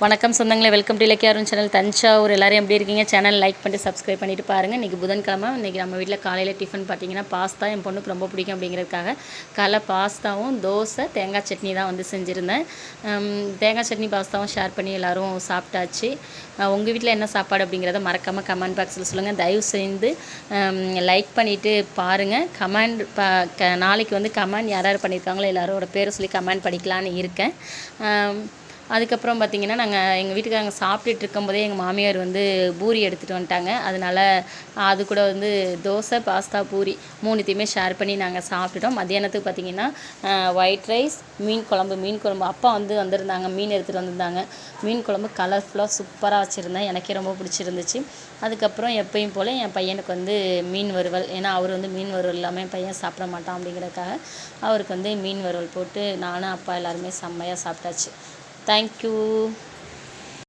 வணக்கம் சொந்தங்களே welcome to இலக்கிய அருண் சேனல் தஞ்சாவூர் எல்லாரும் எப்படி இருக்கீங்க? சேனல் லைக் பண்ணிட்டு சப்ஸ்கிரைப் பண்ணிட்டு பாருங்கள் இன்றைக்கி புதன்கிழமை இன்றைக்கி நம்ம வீட்டில் காலையில் டிஃபன் பார்த்தீங்கன்னா பாஸ்தா என் பொண்ணுக்கு ரொம்ப பிடிக்கும் அப்படிங்கிறதுக்காக காலைல பாஸ்தாவும் தோசை தேங்காய் சட்னி தான் வந்து செஞ்சுருந்தேன். தேங்காய் சட்னி பாஸ்தாவும் ஷேர் பண்ணி எல்லோரும் சாப்பிட்டாச்சு. உங்கள் வீட்டில் என்ன சாப்பாடு அப்படிங்கிறத மறக்காமல் கமெண்ட் பாக்ஸில் சொல்லுங்கள் தயவு செய்து லைக் பண்ணிவிட்டு பாருங்கள் கமெண்ட் ப க நாளைக்கு வந்து கமெண்ட் யார் யார் பண்ணியிருக்காங்களோ எல்லாரோட பேரை சொல்லி கமெண்ட் படிக்கலான்னு இருக்கேன். அதுக்கப்புறம் பார்த்திங்கன்னா நாங்கள் எங்கள் வீட்டுக்காரங்க சாப்பிட்டுட்டு இருக்கும்போதே எங்கள் மாமியார் வந்து பூரி எடுத்துகிட்டு வந்துட்டாங்க. அதனால் அது கூட வந்து தோசை பாஸ்தா பூரி மூணுத்தையுமே ஷேர் பண்ணி நாங்கள் சாப்பிட்டுட்டோம். மத்தியானத்துக்கு பார்த்தீங்கன்னா ஒயிட் ரைஸ் மீன் குழம்பு மீன் குழம்பு. அப்பா வந்து வந்திருந்தாங்க மீன் எடுத்துகிட்டு வந்திருந்தாங்க. மீன் குழம்பு கலர்ஃபுல்லாக சூப்பராக வச்சுருந்தேன். எனக்கே ரொம்ப பிடிச்சிருந்துச்சு. அதுக்கப்புறம் எப்பயும் போல் என் பையனுக்கு வந்து மீன் வறுவல் ஏன்னா அவர் வந்து மீன் வறுவல் இல்லாமல் என் பையன் சாப்பிட மாட்டான் அப்படிங்கிறதுக்காக அவருக்கு வந்து மீன் வறுவல் போட்டு நானும் அப்பா எல்லாருமே செம்மையாக சாப்பிட்டாச்சு. தேங்க்யூ